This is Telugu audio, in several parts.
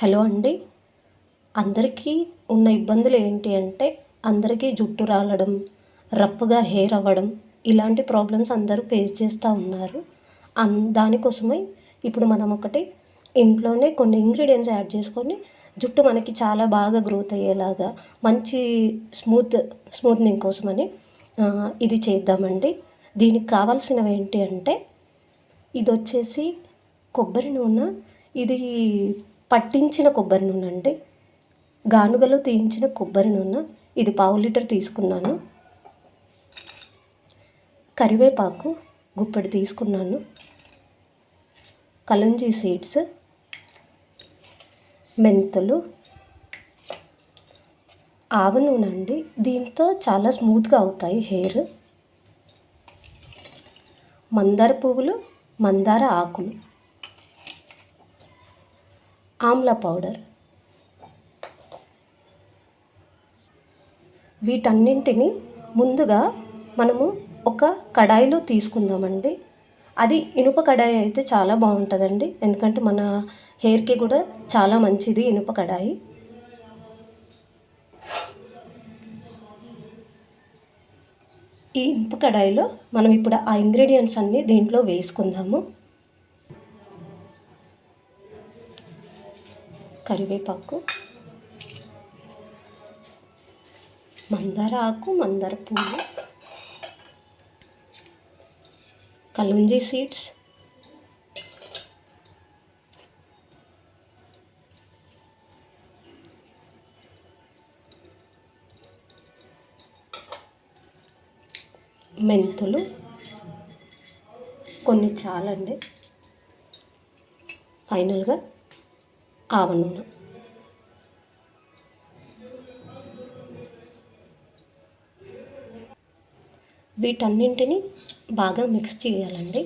హలో అండి. అందరికీ ఉన్న ఇబ్బందులు ఏంటి అంటే అందరికీ జుట్టు రాలడం రఫ్గా హెయిర్ అవ్వడం ఇలాంటి ప్రాబ్లమ్స్ అందరూ ఫేస్ చేస్తూ ఉన్నారు. అన్ దానికోసమై ఇప్పుడు మనం ఒకటి ఇంట్లోనే కొన్ని ఇంగ్రీడియంట్స్ యాడ్ చేసుకొని జుట్టు మనకి చాలా బాగా గ్రోత్ అయ్యేలాగా మంచి స్మూత్ స్మూత్నింగ్ కోసమని ఇది చేద్దామండి. దీనికి కావాల్సినవి ఏంటి అంటే ఇది వచ్చేసి కొబ్బరి నూనె ఇది పట్టించిన కొబ్బరి నూనె అండి గానుగలో తీయించిన కొబ్బరి నూనె. ఇది పావు లీటర్ తీసుకున్నాను. కరివేపాకు గుప్పెడు తీసుకున్నాను. కలంజీ సీడ్స్ మెంతులు ఆవ నూనె అండి. దీంతో చాలా స్మూత్గా అవుతాయి హెయిర్. మందార పువ్వులు మందార ఆకులు. ఆమ్లా పౌడర్. వీటన్నింటిని ముందుగా మనము ఒక కడాయిలో తీసుకుందామండి. అది ఇనుప కడాయి అయితే చాలా బాగుంటుందండి. ఎందుకంటే మన హెయిర్కి కూడా చాలా మంచిది ఇనుప కడాయి. ఈ ఇనుప కడాయిలో మనం ఇప్పుడు ఆ ఇంగ్రీడియంట్స్ అన్నీ దీంట్లో వేసుకుందాము. కరివేపాకు మందార ఆకు మందార పువ్వు కలుంజీ సీడ్స్ మెంతులు కొన్ని చాలండి. ఫైనల్గా ఆవ నూనె. వీటన్నింటిని బాగా మిక్స్ చేయాలండి.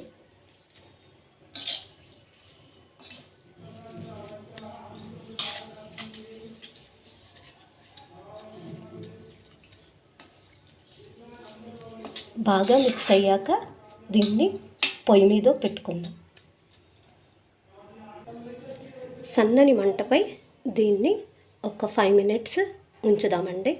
బాగా మిక్స్ అయ్యాక దీన్ని పొయ్యి మీద పెట్టుకుందాం. సన్నని మంటపై దీన్ని ఒక ఫైవ్ మినిట్స్ ఉంచుదామండి.